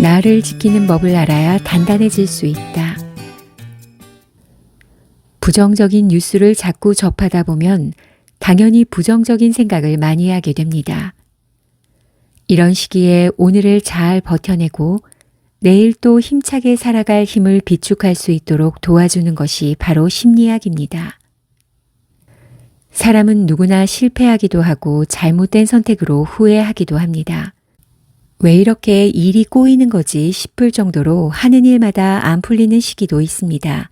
나를 지키는 법을 알아야 단단해질 수 있다. 부정적인 뉴스를 자꾸 접하다 보면 당연히 부정적인 생각을 많이 하게 됩니다. 이런 시기에 오늘을 잘 버텨내고 내일 또 힘차게 살아갈 힘을 비축할 수 있도록 도와주는 것이 바로 심리학입니다. 사람은 누구나 실패하기도 하고 잘못된 선택으로 후회하기도 합니다. 왜 이렇게 일이 꼬이는 거지 싶을 정도로 하는 일마다 안 풀리는 시기도 있습니다.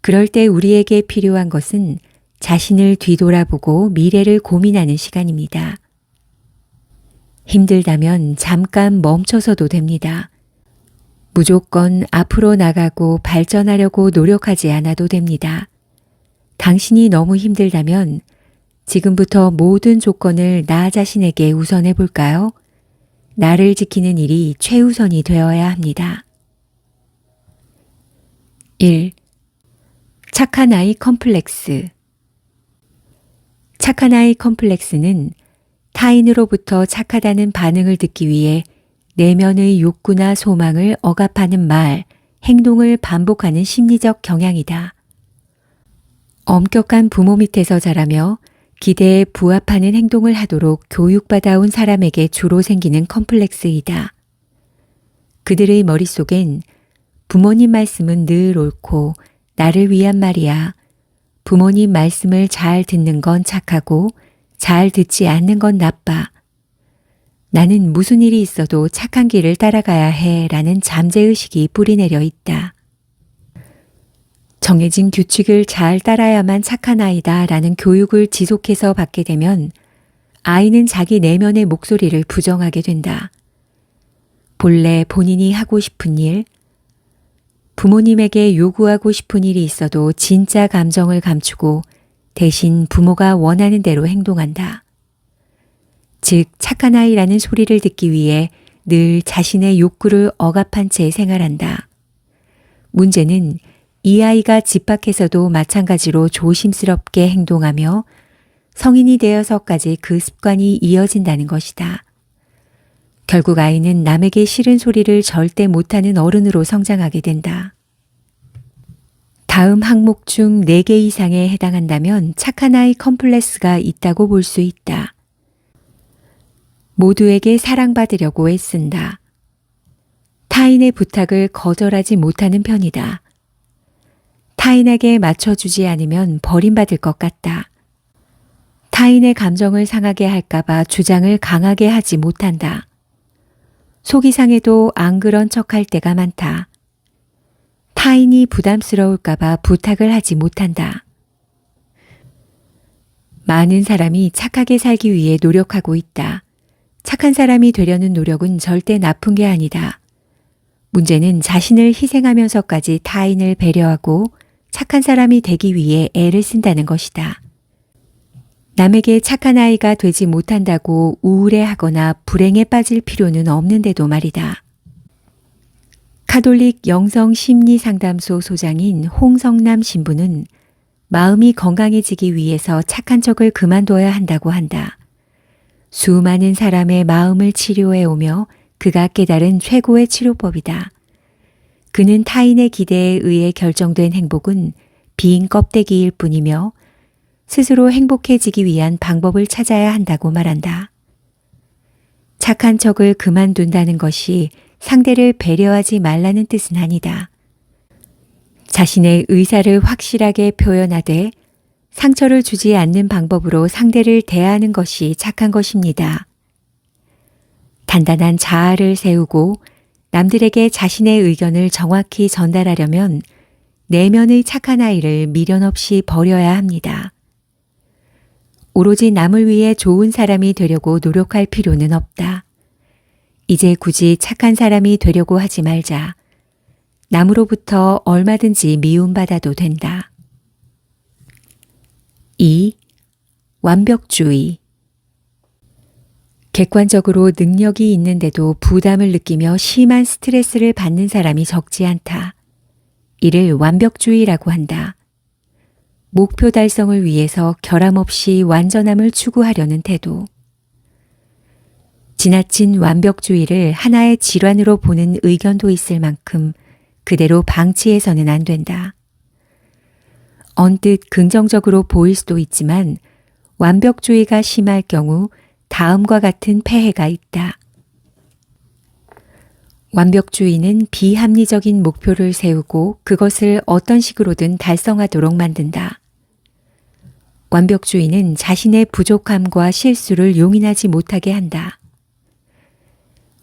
그럴 때 우리에게 필요한 것은 자신을 뒤돌아보고 미래를 고민하는 시간입니다. 힘들다면 잠깐 멈춰서도 됩니다. 무조건 앞으로 나가고 발전하려고 노력하지 않아도 됩니다. 당신이 너무 힘들다면 지금부터 모든 조건을 나 자신에게 우선해 볼까요? 나를 지키는 일이 최우선이 되어야 합니다. 1. 착한 아이 컴플렉스 착한 아이 컴플렉스는 타인으로부터 착하다는 반응을 듣기 위해 내면의 욕구나 소망을 억압하는 말, 행동을 반복하는 심리적 경향이다. 엄격한 부모 밑에서 자라며 기대에 부합하는 행동을 하도록 교육받아온 사람에게 주로 생기는 컴플렉스이다. 그들의 머릿속엔 부모님 말씀은 늘 옳고 나를 위한 말이야. 부모님 말씀을 잘 듣는 건 착하고 잘 듣지 않는 건 나빠. 나는 무슨 일이 있어도 착한 길을 따라가야 해 라는 잠재의식이 뿌리내려 있다. 정해진 규칙을 잘 따라야만 착한 아이다 라는 교육을 지속해서 받게 되면 아이는 자기 내면의 목소리를 부정하게 된다. 본래 본인이 하고 싶은 일, 부모님에게 요구하고 싶은 일이 있어도 진짜 감정을 감추고 대신 부모가 원하는 대로 행동한다. 즉, 착한 아이라는 소리를 듣기 위해 늘 자신의 욕구를 억압한 채 생활한다. 문제는 이 아이가 집 밖에서도 마찬가지로 조심스럽게 행동하며 성인이 되어서까지 그 습관이 이어진다는 것이다. 결국 아이는 남에게 싫은 소리를 절대 못하는 어른으로 성장하게 된다. 다음 항목 중 4개 이상에 해당한다면 착한 아이 컴플렉스가 있다고 볼 수 있다. 모두에게 사랑받으려고 애쓴다. 타인의 부탁을 거절하지 못하는 편이다. 타인에게 맞춰주지 않으면 버림받을 것 같다. 타인의 감정을 상하게 할까봐 주장을 강하게 하지 못한다. 속이 상해도 안 그런 척할 때가 많다. 타인이 부담스러울까봐 부탁을 하지 못한다. 많은 사람이 착하게 살기 위해 노력하고 있다. 착한 사람이 되려는 노력은 절대 나쁜 게 아니다. 문제는 자신을 희생하면서까지 타인을 배려하고 착한 사람이 되기 위해 애를 쓴다는 것이다. 남에게 착한 아이가 되지 못한다고 우울해하거나 불행에 빠질 필요는 없는데도 말이다. 카톨릭 영성 심리 상담소 소장인 홍성남 신부는 마음이 건강해지기 위해서 착한 척을 그만둬야 한다고 한다. 수많은 사람의 마음을 치료해 오며 그가 깨달은 최고의 치료법이다. 그는 타인의 기대에 의해 결정된 행복은 빈 껍데기일 뿐이며 스스로 행복해지기 위한 방법을 찾아야 한다고 말한다. 착한 척을 그만둔다는 것이 상대를 배려하지 말라는 뜻은 아니다. 자신의 의사를 확실하게 표현하되 상처를 주지 않는 방법으로 상대를 대하는 것이 착한 것입니다. 단단한 자아를 세우고 남들에게 자신의 의견을 정확히 전달하려면 내면의 착한 아이를 미련 없이 버려야 합니다. 오로지 남을 위해 좋은 사람이 되려고 노력할 필요는 없다. 이제 굳이 착한 사람이 되려고 하지 말자. 남으로부터 얼마든지 미움받아도 된다. 2. 완벽주의 객관적으로 능력이 있는데도 부담을 느끼며 심한 스트레스를 받는 사람이 적지 않다. 이를 완벽주의라고 한다. 목표 달성을 위해서 결함 없이 완전함을 추구하려는 태도. 지나친 완벽주의를 하나의 질환으로 보는 의견도 있을 만큼 그대로 방치해서는 안 된다. 언뜻 긍정적으로 보일 수도 있지만 완벽주의가 심할 경우 다음과 같은 폐해가 있다. 완벽주의는 비합리적인 목표를 세우고 그것을 어떤 식으로든 달성하도록 만든다. 완벽주의는 자신의 부족함과 실수를 용인하지 못하게 한다.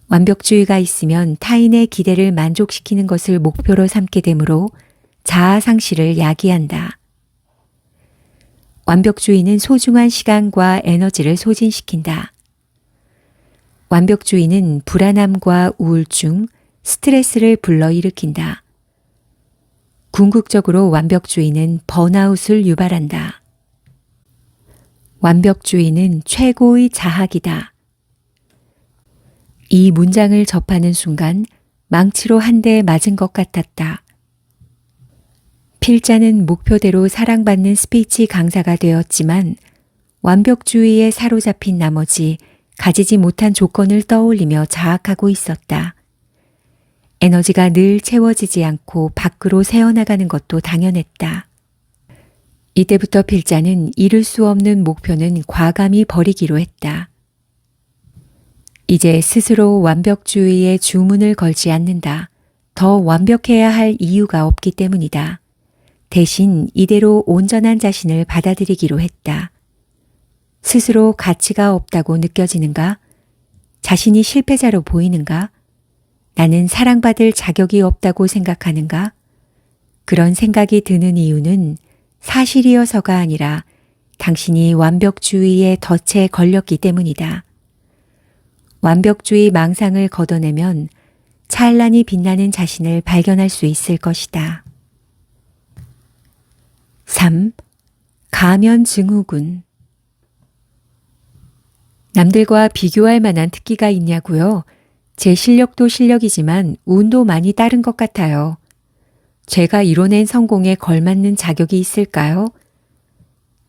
완벽주의가 있으면 타인의 기대를 만족시키는 것을 목표로 삼게 되므로 자아 상실을 야기한다. 완벽주의는 소중한 시간과 에너지를 소진시킨다. 완벽주의는 불안함과 우울증, 스트레스를 불러일으킨다. 궁극적으로 완벽주의는 번아웃을 유발한다. 완벽주의는 최고의 자학이다. 이 문장을 접하는 순간 망치로 한 대 맞은 것 같았다. 필자는 목표대로 사랑받는 스피치 강사가 되었지만 완벽주의에 사로잡힌 나머지 가지지 못한 조건을 떠올리며 자학하고 있었다. 에너지가 늘 채워지지 않고 밖으로 새어나가는 것도 당연했다. 이때부터 필자는 이룰 수 없는 목표는 과감히 버리기로 했다. 이제 스스로 완벽주의에 주문을 걸지 않는다. 더 완벽해야 할 이유가 없기 때문이다. 대신 이대로 온전한 자신을 받아들이기로 했다. 스스로 가치가 없다고 느껴지는가? 자신이 실패자로 보이는가? 나는 사랑받을 자격이 없다고 생각하는가? 그런 생각이 드는 이유는 사실이어서가 아니라 당신이 완벽주의에 덫에 걸렸기 때문이다. 완벽주의 망상을 걷어내면 찬란히 빛나는 자신을 발견할 수 있을 것이다. 3. 가면 증후군 남들과 비교할 만한 특기가 있냐고요? 제 실력도 실력이지만 운도 많이 따른 것 같아요. 제가 이뤄낸 성공에 걸맞는 자격이 있을까요?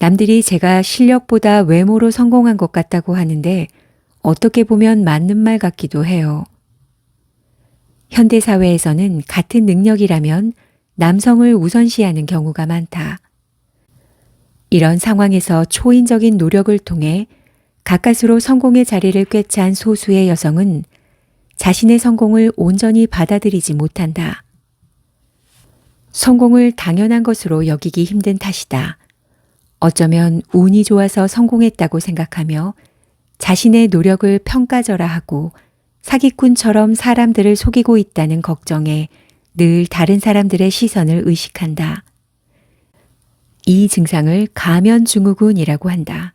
남들이 제가 실력보다 외모로 성공한 것 같다고 하는데 어떻게 보면 맞는 말 같기도 해요. 현대사회에서는 같은 능력이라면 남성을 우선시하는 경우가 많다. 이런 상황에서 초인적인 노력을 통해 가까스로 성공의 자리를 꿰찬 소수의 여성은 자신의 성공을 온전히 받아들이지 못한다. 성공을 당연한 것으로 여기기 힘든 탓이다. 어쩌면 운이 좋아서 성공했다고 생각하며 자신의 노력을 평가절하 하고 사기꾼처럼 사람들을 속이고 있다는 걱정에 늘 다른 사람들의 시선을 의식한다. 이 증상을 가면 증후군이라고 한다.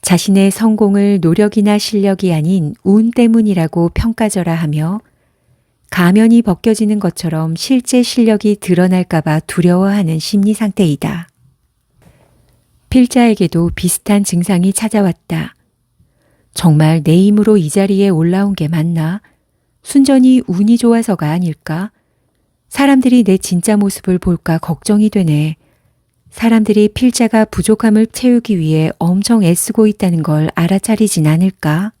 자신의 성공을 노력이나 실력이 아닌 운 때문이라고 평가절하 하며 가면이 벗겨지는 것처럼 실제 실력이 드러날까봐 두려워하는 심리 상태이다. 필자에게도 비슷한 증상이 찾아왔다. 정말 내 힘으로 이 자리에 올라온 게 맞나? 순전히 운이 좋아서가 아닐까? 사람들이 내 진짜 모습을 볼까 걱정이 되네. 사람들이 필자가 부족함을 채우기 위해 엄청 애쓰고 있다는 걸 알아차리진 않을까?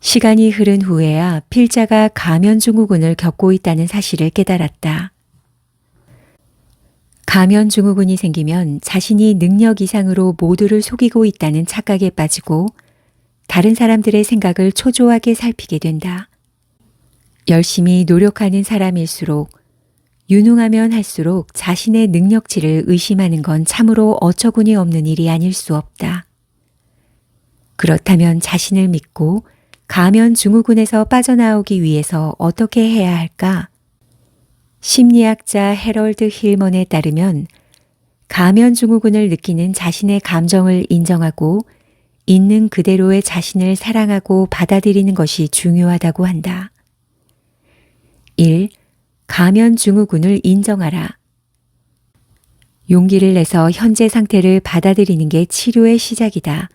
시간이 흐른 후에야 필자가 가면 증후군을 겪고 있다는 사실을 깨달았다. 가면 증후군이 생기면 자신이 능력 이상으로 모두를 속이고 있다는 착각에 빠지고 다른 사람들의 생각을 초조하게 살피게 된다. 열심히 노력하는 사람일수록 유능하면 할수록 자신의 능력치를 의심하는 건 참으로 어처구니 없는 일이 아닐 수 없다. 그렇다면 자신을 믿고 가면 증후군에서 빠져나오기 위해서 어떻게 해야 할까? 심리학자 해럴드 힐먼에 따르면 가면 증후군을 느끼는 자신의 감정을 인정하고 있는 그대로의 자신을 사랑하고 받아들이는 것이 중요하다고 한다. 1. 가면 증후군을 인정하라. 용기를 내서 현재 상태를 받아들이는 게 치료의 시작이다.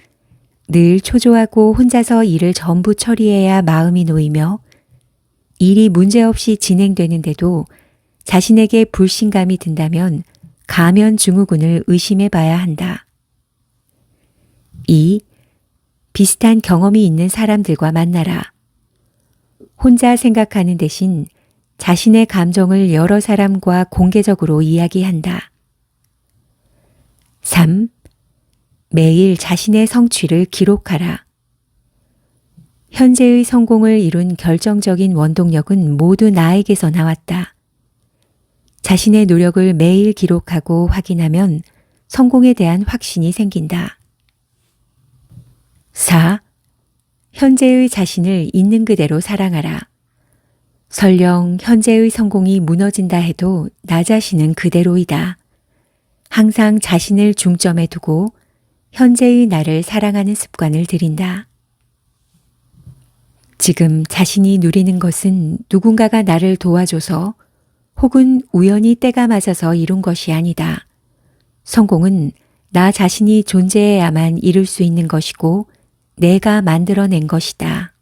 늘 초조하고 혼자서 일을 전부 처리해야 마음이 놓이며 일이 문제없이 진행되는데도 자신에게 불신감이 든다면 가면 증후군을 의심해 봐야 한다. 2. 비슷한 경험이 있는 사람들과 만나라. 혼자 생각하는 대신 자신의 감정을 여러 사람과 공개적으로 이야기한다. 3. 매일 자신의 성취를 기록하라. 현재의 성공을 이룬 결정적인 원동력은 모두 나에게서 나왔다. 자신의 노력을 매일 기록하고 확인하면 성공에 대한 확신이 생긴다. 4. 현재의 자신을 있는 그대로 사랑하라. 설령 현재의 성공이 무너진다 해도 나 자신은 그대로이다. 항상 자신을 중점에 두고 현재의 나를 사랑하는 습관을 들인다. 지금 자신이 누리는 것은 누군가가 나를 도와줘서 혹은 우연히 때가 맞아서 이룬 것이 아니다. 성공은 나 자신이 존재해야만 이룰 수 있는 것이고 내가 만들어낸 것이다.